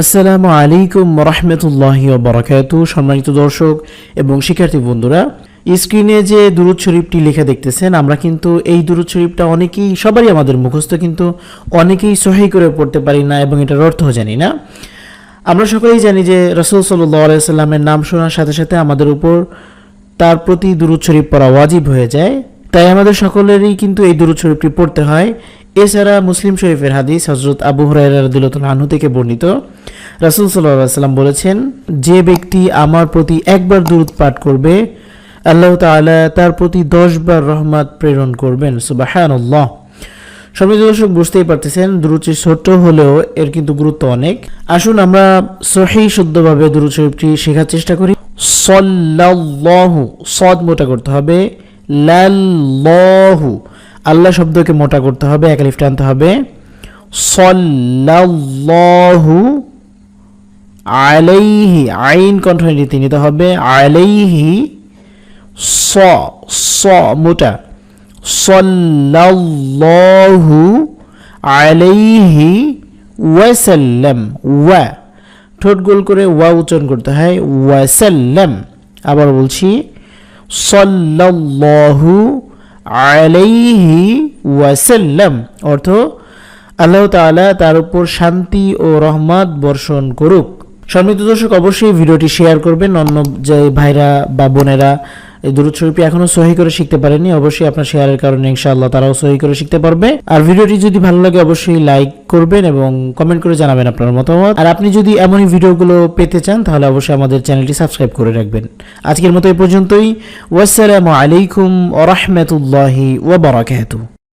আসসালামু আলাইকুম রহমতুল্লাহি বরাকাতু সম্মানিত দর্শক এবং শিক্ষার্থী বন্ধুরা, স্ক্রিনে যে দুরুদ শরীফটি লেখা দেখতেছেন, আমরা কিন্তু এই দুরুদ শরীফটা অনেকেই, সবারই আমাদের মুখস্থ কিন্তু অনেকেই সহি করে পড়তে পারি না এবং এটার অর্থ জানি না। আমরা সকলেই জানি যে রসুল সাল্লাহ সাল্লামের নাম শোনার সাথে সাথে আমাদের উপর তার প্রতি দুরুদ শরীফ পড়া ওয়াজিব হয়ে যায়। তাই আমাদের সকলেরই কিন্তু এই দুরুদ শরীফটি পড়তে হয়। এছাড়া মুসলিম শরীফের হাদিস হজরত আবু হুরাইরাদিল্লাহ আনহু থেকে বর্ণিত। রাসুল সাল্লাহ সাল্লাম বলেছেন, যে ব্যক্তি আমার প্রতি একবার দুরুদ পাঠ করবে, আল্লাহ তাআলা তার প্রতি দশবার রহমত প্রেরণ করবেন। সুবাহান্লাহ সবাই দর্শক, বুঝতেই পারতেছেন দুরুচি ছোট্ট হলেও এর কিন্তু গুরুত্ব অনেক। আসুন আমরা সহি শুদ্ধভাবে দুরুদ শরীফটি শেখার চেষ্টা করি। সল্লাল্লাহু, সদ মোটা করতে হবে। লাল্লাহু আল্লাহ শব্দকে মোটা করতে হবে একালিফ টানতে হবে। সল্লাল্লাহু আলাইহি, আইন কণ্ঠ নীতি নিতে হবে। আলাইহি স স মোটা। সাল্লাল্লাহু আলাইহি ওয়াসাল্লাম, ওয়া। ঠোঁট গোল করে ওয়া উচ্চারণ করতে হয়, ওয়াসাল্লাম। আবার বলছি, সাল্লাল্লাহু আলাইহি ওয়াসাল্লাম। অর্থ আল্লাহ তাআলা তার উপর শান্তি ও রহমত বর্ষণ করুক। সম্মিত দর্শক অবশ্যই ভিডিওটি শেয়ার করবেন। অন্য যে ভাইরা বা বোনেরা এই দুরুদ শরীফটি এখনও সহি করে শিখতে পারেনি, অবশ্যই আপনার শেয়ারের কারণে ইনশাআল্লাহ তারাও সহি করে শিখতে পারবে। আর ভিডিওটি যদি ভালো লাগে, অবশ্যই লাইক করবেন এবং কমেন্ট করে জানাবেন আপনার মতামত। আর আপনি যদি এমনই ভিডিওগুলো পেতে চান, তাহলে অবশ্যই আমাদের চ্যানেলটি সাবস্ক্রাইব করে রাখবেন। আজকের মতো এই পর্যন্তই। ওয়াসসালামু আলাইকুম ওয়া রাহমাতুল্লাহি ওয়া বারাকাতুহু।